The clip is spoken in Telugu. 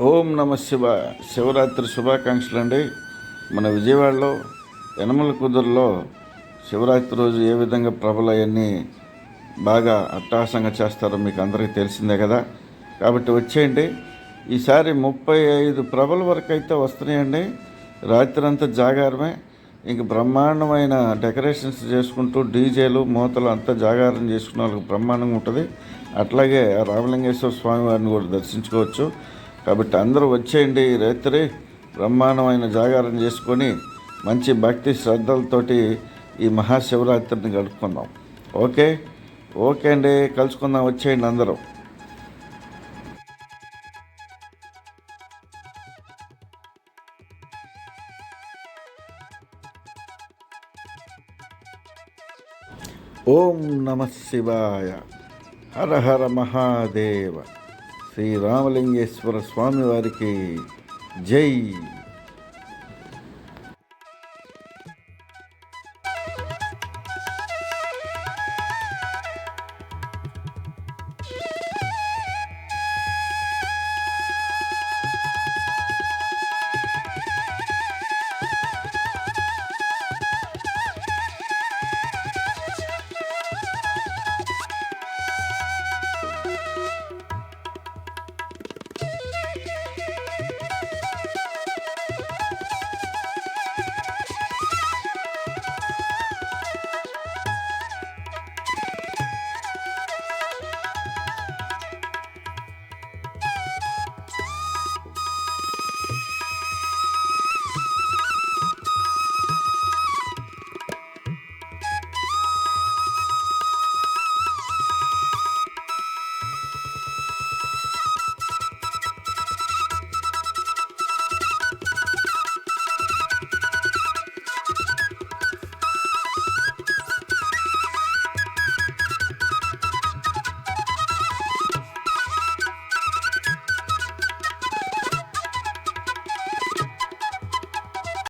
ఓం నమ శివ శివరాత్రి శుభాకాంక్షలు అండి మన విజయవాడలో యనమల కుదురులో శివరాత్రి రోజు ఏ విధంగా ప్రభలు అవన్నీ బాగా అట్టహాసంగా చేస్తారో మీకు అందరికీ తెలిసిందే కదా. కాబట్టి వచ్చేయండి. ఈసారి ముప్పై ఐదు ప్రభల వరకు అయితే వస్తున్నాయండి. రాత్రి అంతా జాగారమే. ఇంక బ్రహ్మాండమైన డెకరేషన్స్ చేసుకుంటూ డీజేలు మూతలు అంతా జాగారం చేసుకున్న వాళ్ళకి బ్రహ్మాండంగా ఉంటుంది. అట్లాగే రామలింగేశ్వర స్వామి వారిని కూడా దర్శించుకోవచ్చు. కాబట్టి అందరూ వచ్చేయండి రాత్రి బ్రహ్మాండమైన జాగారం చేసుకొని మంచి భక్తి శ్రద్ధలతోటి ఈ మహాశివరాత్రిని గడుపుకుందాం. ఓకే? ఓకే అండి. కలుసుకుందాం. వచ్చేయండి అందరూ. ఓం నమ శివాయ. హర హర మహాదేవ. శ్రీరామలింగేశ్వర స్వామి వారికి జై.